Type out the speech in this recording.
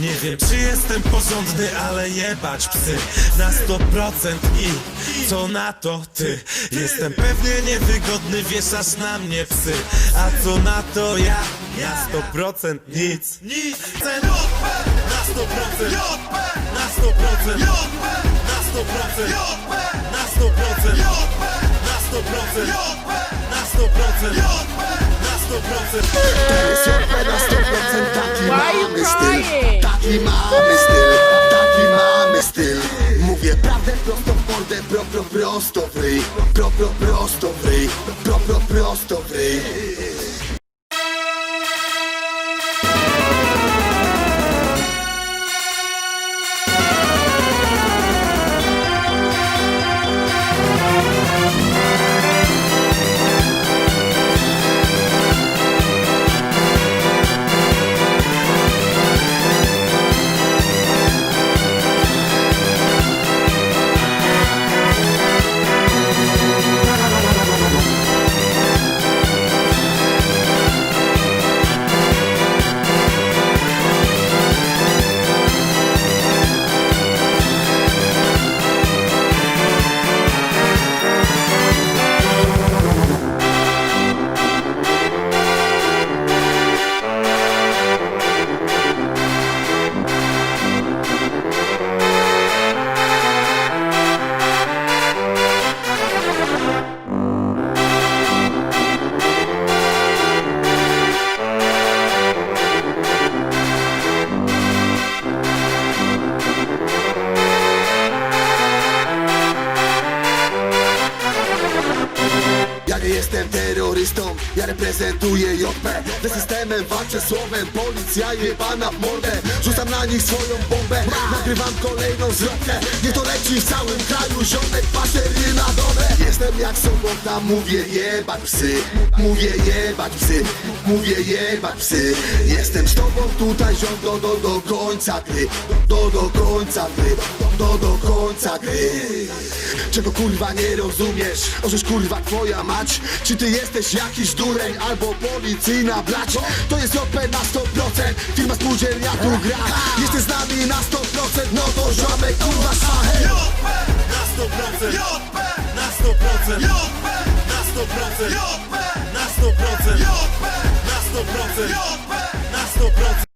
Nie wiem czy jestem porządny, ale jebać psy Na 100% i co na to ty? Jestem pewnie niewygodny, wieszasz na mnie psy. A co na to ja? Na 100% nic. Nic. Cen Na 100% Na 100% Na 100% Na 100% Na 100% Na 100% Na 100% jest JP na 100% taki mamy styl. crying? Taki mamy styl, taki mamy styl. Mówię prawdę prosto w mordę, pro, pro, prosto w Pro, pro, prosto w pro, pro, prosto w terrorystą, ja reprezentuję JP Ze systemem walczę słowem, policja jebana w mordę. Rzucam na nich swoją bombę, nagrywam kolejną zwrotkę. Niech to leci w całym kraju, ziomek paszery na dole Jestem jak sobota, mówię jebać psy. Mówię jebać psy, mówię jebać psy. Jestem z tobą tutaj ziom do, do, do końca gry. Do, do końca gry, do, do końca gry. Czego kurwa nie rozumiesz? Ożeż kurwa twoja mać? Czy ty jesteś jakiś dureń albo policyjna blać? To jest JP na 100% Firma spółdzielnia tu gra. Jesteś z nami na 100% No to ziomek kurwa szachę Na 100% Na 100% Na 100% Na 100% Na 100% Na 100%